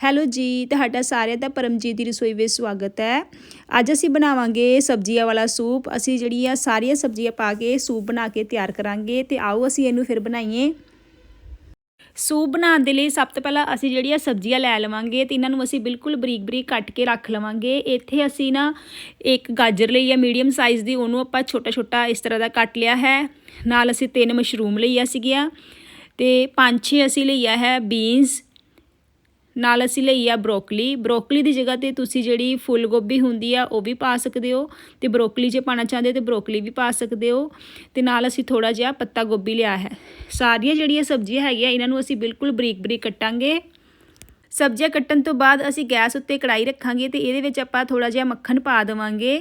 Hello ਜੀ, ਤੁਹਾਡਾ ਸਾਰਿਆਂ ਦਾ ਪਰਮਜੀਤ ਦੀ ਰਸੋਈ ਵਿੱਚ ਸਵਾਗਤ ਹੈ। ਅੱਜ ਅਸੀਂ ਬਣਾਵਾਂਗੇ ਸਬਜ਼ੀਆਂ ਵਾਲਾ ਸੂਪ। ਅਸੀਂ ਜਿਹੜੀ ਆ ਸਾਰੀਆਂ ਸਬਜ਼ੀਆਂ ਪਾ ਕੇ ਸੂਪ ਬਣਾ ਕੇ ਤਿਆਰ ਕਰਾਂਗੇ ਤੇ ਆਓ ਅਸੀਂ ਇਹਨੂੰ ਫਿਰ ਬਣਾਈਏ। ਸੂਪ ਬਣਾਉਣ ਦੇ ਲਈ ਸਭ ਤੋਂ ਪਹਿਲਾਂ ਅਸੀਂ ਜਿਹੜੀਆਂ ਸਬਜ਼ੀਆਂ ਲੈ ਲਵਾਂਗੇ ਤੇ ਇਹਨਾਂ ਨੂੰ ਅਸੀਂ ਬਿਲਕੁਲ ਬਰੀਕ ਬਰੀਕ ਕੱਟ ਕੇ ਰੱਖ ਲਵਾਂਗੇ। ਇੱਥੇ ਅਸੀਂ ਨਾ ਇੱਕ ਗਾਜਰ ਲਈ ਆ, ਮੀਡੀਅਮ ਸਾਈਜ਼ ਦੀ, ਉਹਨੂੰ ਆਪਾਂ ਛੋਟਾ ਛੋਟਾ ਇਸ ਤਰ੍ਹਾਂ ਦਾ ਕੱਟ ਲਿਆ ਹੈ। ਨਾਲ ਅਸੀਂ ਤਿੰਨ ਮਸ਼ਰੂਮ ਲਈਆ ਸੀਗੀਆਂ ਤੇ ਪੰਜ ਛੇ ਅਸੀਂ ਲਈਆ ਹੈ ਬੀਨਸ ਨਾਲ ਅਸੀਂ ਲਈ ਆ ਬਰੋਕਲੀ। ਬਰੋਕਲੀ ਦੀ ਜਗ੍ਹਾ ਤੇ ਤੁਸੀਂ ਜਿਹੜੀ ਫੁੱਲ ਗੋਭੀ ਹੁੰਦੀ ਆ, ਉਹ ਵੀ ਪਾ ਸਕਦੇ ਹੋ। ਤੇ ਬਰੋਕਲੀ ਜੇ ਪਾਣਾ ਚਾਹੁੰਦੇ ਤੇ ਬਰੋਕਲੀ ਵੀ ਪਾ ਸਕਦੇ ਹੋ। ਤੇ ਨਾਲ ਅਸੀਂ ਥੋੜਾ ਜਿਹਾ ਪੱਤਾ ਗੋਭੀ ਲਿਆ ਹੈ। ਸਾਰੀਆਂ ਜਿਹੜੀਆਂ ਸਬਜ਼ੀਆਂ ਹੈਗੀਆਂ, ਇਹਨਾਂ ਨੂੰ ਅਸੀਂ ਬਿਲਕੁਲ ਬਰੀਕ ਬਰੀਕ ਕੱਟਾਂਗੇ। ਸਬਜ਼ੀਆਂ ਕੱਟਣ ਤੋਂ ਬਾਅਦ ਅਸੀਂ ਗੈਸ ਉੱਤੇ ਕੜਾਈ ਰੱਖਾਂਗੇ ਤੇ ਇਹਦੇ ਵਿੱਚ ਆਪਾਂ ਥੋੜਾ ਜਿਹਾ ਮੱਖਣ ਪਾ ਦੇਵਾਂਗੇ।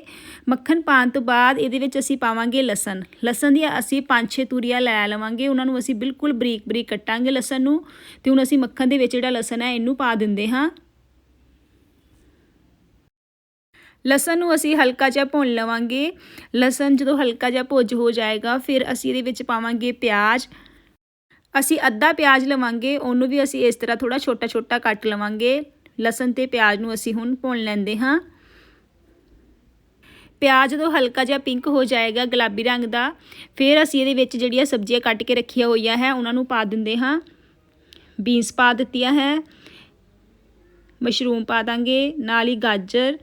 ਮੱਖਣ ਪਾਉਣ ਤੋਂ ਬਾਅਦ ਇਹਦੇ ਵਿੱਚ ਅਸੀਂ ਪਾਵਾਂਗੇ ਲਸਣ। ਲਸਣ ਦੀਆਂ ਅਸੀਂ 5-6 ਤੂਰੀਆਂ ਲੈ ਲਵਾਂਗੇ, ਉਹਨਾਂ ਨੂੰ ਅਸੀਂ ਬਿਲਕੁਲ ਬਰੀਕ ਬਰੀਕ ਕੱਟਾਂਗੇ ਲਸਣ ਨੂੰ ਤੇ ਹੁਣ ਅਸੀਂ ਮੱਖਣ ਦੇ ਵਿੱਚ ਜਿਹੜਾ ਲਸਣ ਹੈ ਇਹਨੂੰ ਪਾ ਦਿੰਦੇ ਹਾਂ। ਲਸਣ ਨੂੰ ਅਸੀਂ ਹਲਕਾ ਜਿਹਾ ਭੁੰਨ ਲਵਾਂਗੇ। ਲਸਣ ਜਦੋਂ ਹਲਕਾ ਜਿਹਾ ਭੁੱਜ ਹੋ ਜਾਏਗਾ, ਫਿਰ ਅਸੀਂ ਇਹਦੇ ਵਿੱਚ ਪਾਵਾਂਗੇ ਪਿਆਜ਼। ਅਸੀਂ ਅੱਧਾ ਪਿਆਜ਼ ਲਵਾਂਗੇ, ਉਹਨੂੰ ਵੀ ਅਸੀਂ ਇਸ ਤਰ੍ਹਾਂ ਥੋੜਾ ਛੋਟਾ ਛੋਟਾ ਕੱਟ ਲਵਾਂਗੇ। ਲਸਣ ਤੇ ਪਿਆਜ਼ ਨੂੰ ਅਸੀਂ ਹੁਣ ਭੁੰਨ ਲੈਂਦੇ ਹਾਂ। ਪਿਆਜ਼ ਜਦੋਂ ਹਲਕਾ ਜਿਹਾ ਪਿੰਕ ਹੋ ਜਾਏਗਾ ਗੁਲਾਬੀ ਰੰਗ ਦਾ, ਫਿਰ ਅਸੀਂ ਇਹਦੇ ਵਿੱਚ ਜਿਹੜੀਆਂ ਸਬਜ਼ੀਆਂ ਕੱਟ ਕੇ ਰੱਖੀਆਂ ਹੋਈਆਂ ਹੈ, ਉਹਨਾਂ ਨੂੰ ਪਾ ਦਿੰਦੇ ਹਾਂ। ਬੀਨਸ ਪਾ ਦਿੱਤੀਆਂ ਹੈ। ਮਸ਼ਰੂਮ ਪਾ ਦਾਂਗੇ, ਨਾਲ ਹੀ ਗਾਜਰ,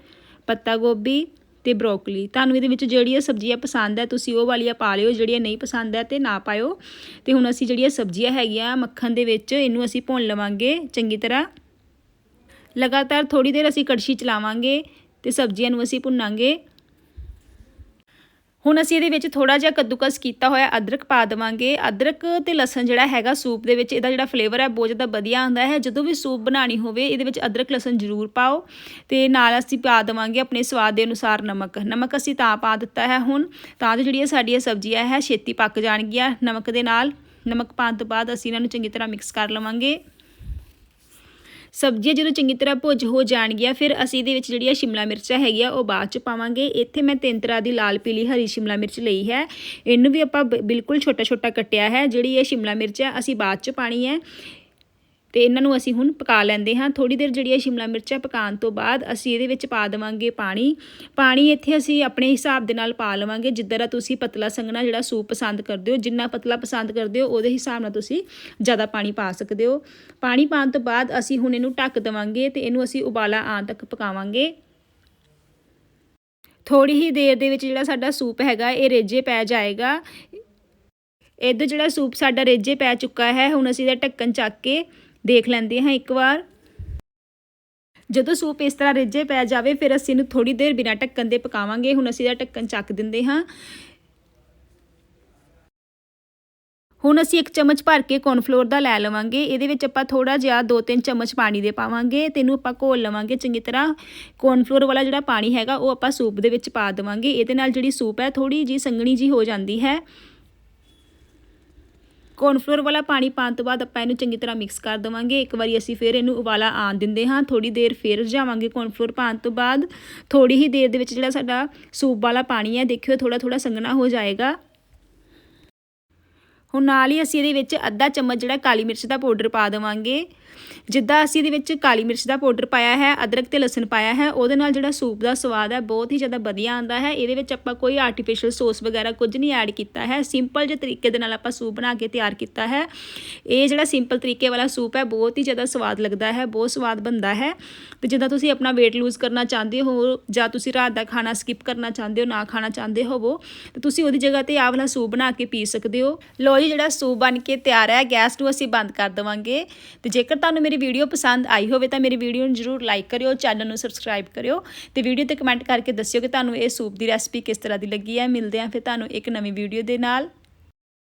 ਪੱਤਾ ਗੋਭੀ। ਤੇ ਬਰੋਕਲੀ। ਤੁਹਾਨੂੰ ਇਹਦੇ ਵਿੱਚ ਜਿਹੜੀਆਂ ਸਬਜ਼ੀਆਂ ਪਸੰਦ ਹੈ, ਤੁਸੀਂ ਉਹ ਵਾਲੀਆਂ ਪਾ ਲਿਓ, ਜਿਹੜੀਆਂ ਨਹੀਂ ਪਸੰਦ ਹੈ ਤੇ ਨਾ ਪਾਇਓ। ਤੇ ਹੁਣ ਅਸੀਂ ਜਿਹੜੀਆਂ ਸਬਜ਼ੀਆਂ ਹੈਗੀਆਂ ਮੱਖਣ ਦੇ ਵਿੱਚ, ਇਹਨੂੰ ਅਸੀਂ ਭੁੰਨ ਲਵਾਂਗੇ ਚੰਗੀ ਤਰ੍ਹਾਂ। ਲਗਾਤਾਰ ਥੋੜੀ ਦੇਰ ਅਸੀਂ ਕੜਛੀ ਚਲਾਵਾਂਗੇ ਤੇ ਸਬਜ਼ੀਆਂ ਨੂੰ ਅਸੀਂ ਭੁੰਨਾਂਗੇ। ਹੁਣ ਅਸੀਂ ਇਹਦੇ ਵਿੱਚ ਥੋੜਾ ਜਿਹਾ ਕੱਦੂਕਸ ਕੀਤਾ ਹੋਇਆ, ਅਦਰਕ ਪਾ ਦੇਵਾਂਗੇ। ਅਦਰਕ ਤੇ ਲਸਣ ਜਿਹੜਾ ਹੈਗਾ ਸੂਪ ਦੇ ਵਿੱਚ, ਇਹਦਾ ਜਿਹੜਾ ਫਲੇਵਰ ਹੈ ਬਹੁਤ ਜ਼ਿਆਦਾ ਵਧੀਆ ਆਉਂਦਾ ਹੈ। ਜਦੋਂ ਵੀ ਸੂਪ ਬਣਾਣੀ ਹੋਵੇ, ਇਹਦੇ ਵਿੱਚ ਅਦਰਕ, ਲਸਣ ਜ਼ਰੂਰ ਪਾਓ ਤੇ ਨਾਲ ਅਸੀਂ ਪਾ ਦੇਵਾਂਗੇ ਆਪਣੇ ਸਵਾਦ ਦੇ ਅਨੁਸਾਰ ਨਮਕ। ਨਮਕ ਅਸੀਂ ਤਾਂ ਪਾ ਦਿੱਤਾ ਹੈ ਹੁਣ, ਤਾਂ ਜੋ ਜਿਹੜੀਆਂ ਸਾਡੀਆਂ ਸਬਜ਼ੀਆਂ ਹੈ, ਛੇਤੀ ਪੱਕ ਜਾਣਗੀਆਂ ਨਮਕ ਦੇ ਨਾਲ। ਨਮਕ ਪਾਉਣ ਤੋਂ ਬਾਅਦ ਅਸੀਂ ਇਹਨਾਂ ਨੂੰ ਚੰਗੀ ਤਰ੍ਹਾਂ ਮਿਕਸ ਕਰ ਲਵਾਂਗੇ। ਸਬਜ਼ੀਆਂ ਜਦੋਂ ਚੰਗੀ ਤਰ੍ਹਾਂ ਭੁੱਜ ਹੋ ਜਾਣਗੀਆਂ, ਫਿਰ ਅਸੀਂ ਇਹਦੇ ਵਿੱਚ ਜਿਹੜੀਆਂ ਸ਼ਿਮਲਾ ਮਿਰਚਾਂ ਹੈਗੀਆਂ, ਉਹ ਬਾਅਦ ਚ ਪਾਵਾਂਗੇ। ਇੱਥੇ ਮੈਂ ਤਿੰਨ ਤਰ੍ਹਾਂ ਦੀ ਲਾਲ, ਪੀਲੀ, ਹਰੀ ਸ਼ਿਮਲਾ ਮਿਰਚ ਲਈ ਹੈ। ਇਹਨੂੰ ਵੀ ਆਪਾਂ ਬਿਲਕੁਲ ਛੋਟਾ ਛੋਟਾ ਕੱਟਿਆ ਹੈ। ਜਿਹੜੀ ਇਹ ਸ਼ਿਮਲਾ ਮਿਰਚ ਹੈ, ਅਸੀਂ ਬਾਅਦ ਚ ਪਾਣੀ ਹੈ। ਤੇ ਇਹਨਾਂ ਨੂੰ ਅਸੀਂ ਹੁਣ ਪਕਾ ਲੈਂਦੇ ਹਾਂ। ਥੋੜੀ ਦੇਰ ਜਿਹੜੀ ਜਿਹੜੀਆਂ ਸ਼ਿਮਲਾ ਮਿਰਚਾਂ ਪਕਾਉਣ ਤੋਂ ਬਾਅਦ ਅਸੀਂ ਇਹਦੇ ਵਿੱਚ ਪਾ ਦੇਵਾਂਗੇ ਪਾਣੀ। ਪਾਣੀ ਇੱਥੇ ਅਸੀਂ ਆਪਣੇ ਹਿਸਾਬ ਦੇ ਨਾਲ ਪਾ ਲਵਾਂਗੇ। ਜਿੱਦਾਂ ਦਾ ਤੁਸੀਂ ਪਤਲਾ ਸੰਘਣਾ ਜਿਹੜਾ ਸੂਪ ਪਸੰਦ ਕਰਦੇ ਹੋ, ਜਿੰਨਾ ਪਤਲਾ ਪਸੰਦ ਕਰਦੇ ਹੋ, ਉਹਦੇ ਹਿਸਾਬ ਨਾਲ ਤੁਸੀਂ ਜ਼ਿਆਦਾ ਪਾਣੀ ਪਾ ਸਕਦੇ ਹੋ। ਪਾਣੀ ਪਾਉਣ ਤੋਂ ਬਾਅਦ ਅਸੀਂ ਹੁਣ ਇਹਨੂੰ ਢੱਕ ਦੇਵਾਂਗੇ ਤੇ ਇਹਨੂੰ ਅਸੀਂ ਉਬਾਲਾ ਆਉਣ ਤੱਕ ਪਕਾਵਾਂਗੇ। ਥੋੜੀ ਹੀ ਦੇਰ ਦੇ ਵਿੱਚ ਜਿਹੜਾ ਸਾਡਾ ਸੂਪ ਹੈਗਾ, ਇਹ ਰੇਜੇ ਪੈ ਜਾਏਗਾ। ਇਧਰ ਜਿਹੜਾ ਸੂਪ ਸਾਡਾ ਰੇਜੇ ਪੈ ਚੁੱਕਾ ਹੈ, ਹੁਣ ਅਸੀਂ ਇਹਦਾ ਢੱਕਣ ਚੱਕ ਕੇ ਦੇਖ ਲੈਂਦੇ ਹਾਂ ਇੱਕ ਵਾਰ। ਜਦੋਂ ਸੂਪ ਇਸ ਤਰ੍ਹਾਂ ਰਿੱਝੇ ਪੈ ਜਾਵੇ, ਫਿਰ ਅਸੀਂ ਇਹਨੂੰ ਥੋੜੀ ਦੇਰ ਬਿਨਾਂ ਢੱਕਣ ਦੇ ਪਕਾਵਾਂਗੇ। ਹੁਣ ਅਸੀਂ ਇਹਦਾ ਢੱਕਣ ਚੱਕ ਦਿੰਦੇ ਹਾਂ। ਹੁਣ ਅਸੀਂ ਇੱਕ ਚਮਚ ਭਰ ਕੇ ਕੌਰਨਫਲੋਰ ਦਾ ਲੈ ਲਵਾਂਗੇ। ਇਹਦੇ ਵਿੱਚ ਆਪਾਂ ਥੋੜਾ ਜਿਹਾ 2-3 ਚਮਚ ਪਾਣੀ ਦੇ ਪਾਵਾਂਗੇ ਤੇ ਇਹਨੂੰ ਆਪਾਂ ਘੋਲ ਲਵਾਂਗੇ ਚੰਗੀ ਤਰ੍ਹਾਂ। ਕੌਰਨਫਲੋਰ ਵਾਲਾ ਜਿਹੜਾ ਪਾਣੀ ਹੈਗਾ, ਉਹ ਆਪਾਂ ਸੂਪ ਦੇ ਵਿੱਚ ਪਾ ਦੇਵਾਂਗੇ। ਇਹਦੇ ਨਾਲ ਜਿਹੜੀ ਸੂਪ ਹੈ ਥੋੜੀ ਜੀ ਸੰਘਣੀ ਜੀ ਹੋ ਜਾਂਦੀ ਹੈ। ਕੋਰਨਫਲੋਰ ਵਾਲਾ ਪਾਣੀ ਪਾਉਣ ਤੋਂ ਬਾਅਦ ਆਪਾਂ ਇਹਨੂੰ ਚੰਗੀ ਤਰ੍ਹਾਂ ਮਿਕਸ ਕਰ ਦੇਵਾਂਗੇ। ਇੱਕ ਵਾਰੀ ਅਸੀਂ ਫਿਰ ਇਹਨੂੰ ਉਬਾਲਾ ਆਣ ਦਿੰਦੇ ਹਾਂ। ਥੋੜੀ ਦੇਰ ਫਿਰ ਰਝਾਵਾਂਗੇ ਕੋਰਨਫਲੋਰ ਪਾਉਣ ਤੋਂ ਬਾਅਦ। ਥੋੜੀ ਹੀ ਦੇਰ ਦੇ ਵਿੱਚ ਜਿਹੜਾ ਸਾਡਾ ਸੂਪ ਵਾਲਾ ਪਾਣੀ ਹੈ, ਦੇਖਿਓ ਥੋੜਾ ਥੋੜਾ ਸੰਘਣਾ ਹੋ ਜਾਏਗਾ। ਹੁਣ ਨਾਲ ਹੀ ਅਸੀਂ ਇਹਦੇ ਵਿੱਚ ਅੱਧਾ ਚਮਚ ਜਿਹੜਾ ਕਾਲੀ ਮਿਰਚ ਦਾ ਪਾਊਡਰ ਪਾ ਦੇਵਾਂਗੇ। ਜਿੱਦਾਂ ਅਸੀਂ ਇਹਦੇ ਵਿੱਚ ਕਾਲੀ ਮਿਰਚ ਦਾ ਪਾਊਡਰ ਪਾਇਆ ਹੈ, ਅਦਰਕ ਤੇ ਲਸਣ ਪਾਇਆ ਹੈ, ਉਹਦੇ ਨਾਲ ਜਿਹੜਾ ਸੂਪ ਦਾ ਸਵਾਦ ਹੈ, ਬਹੁਤ ਹੀ ਜ਼ਿਆਦਾ ਵਧੀਆ ਆਉਂਦਾ ਹੈ। ਇਹਦੇ ਵਿੱਚ ਆਪਾਂ ਕੋਈ ਆਰਟੀਫੀਸ਼ੀਅਲ ਸੌਸ ਵਗੈਰਾ ਕੁਝ ਨਹੀਂ ਐਡ ਕੀਤਾ ਹੈ। ਸਿੰਪਲ ਜਿਹੇ ਤਰੀਕੇ ਦੇ ਨਾਲ ਆਪਾਂ ਸੂਪ ਬਣਾ ਕੇ ਤਿਆਰ ਕੀਤਾ ਹੈ। ਇਹ ਜਿਹੜਾ ਸਿੰਪਲ ਤਰੀਕੇ ਵਾਲਾ ਸੂਪ ਹੈ, ਬਹੁਤ ਹੀ ਜ਼ਿਆਦਾ ਸਵਾਦ ਲੱਗਦਾ ਹੈ, ਬਹੁਤ ਸਵਾਦ ਬਣਦਾ ਹੈ। ਤੇ ਜਿੱਦਾਂ ਤੁਸੀਂ ਆਪਣਾ weight lose ਕਰਨਾ ਚਾਹੁੰਦੇ ਹੋ ਜਾਂ ਤੁਸੀਂ ਰਾਤ ਦਾ ਖਾਣਾ ਸਕਿਪ ਕਰਨਾ ਚਾਹੁੰਦੇ ਹੋ, ਨਾ ਖਾਣਾ ਚਾਹੁੰਦੇ ਹੋਵੋ, ਤੇ ਤੁਸੀਂ ਉਹਦੀ ਜਗ੍ਹਾ ਤੇ ਆਹ ਵਾਲਾ ਸੂਪ ਬਣਾ ਕੇ ਪੀ ਸਕਦੇ ਹੋ। ਲੋ ਜੀ, ਜਿਹੜਾ ਸੂਪ ਬਣ ਕੇ ਤਿਆਰ ਹੈ, ਗੈਸ ਨੂੰ ਅਸੀਂ ਬੰਦ ਕਰ ਦੇਵਾਂਗੇ। ਤੇ ਜੇਕਰ ਤੁਹਾਨੂੰ ਮੇਰੀ ਵੀਡੀਓ ਪਸੰਦ ਆਈ ਹੋਵੇ ਤਾਂ ਮੇਰੀ ਵੀਡੀਓ ਨੂੰ ਜਰੂਰ ਲਾਈਕ ਕਰਿਓ ਚੈਨਲ ਨੂੰ ਸਬਸਕ੍ਰਾਈਬ ਕਰਿਓ ਤੇ ਵੀਡੀਓ ਤੇ ਕਮੈਂਟ ਕਰਕੇ ਦੱਸਿਓ ਕਿ ਤੁਹਾਨੂੰ ਇਹ ਸੂਪ ਦੀ ਰੈਸਪੀ ਕਿਸ ਤਰ੍ਹਾਂ ਦੀ ਲੱਗੀ ਹੈ। ਮਿਲਦੇ ਆਂ ਫਿਰ ਤੁਹਾਨੂੰ ਇੱਕ ਨਵੀਂ ਵੀਡੀਓ ਦੇ ਨਾਲ।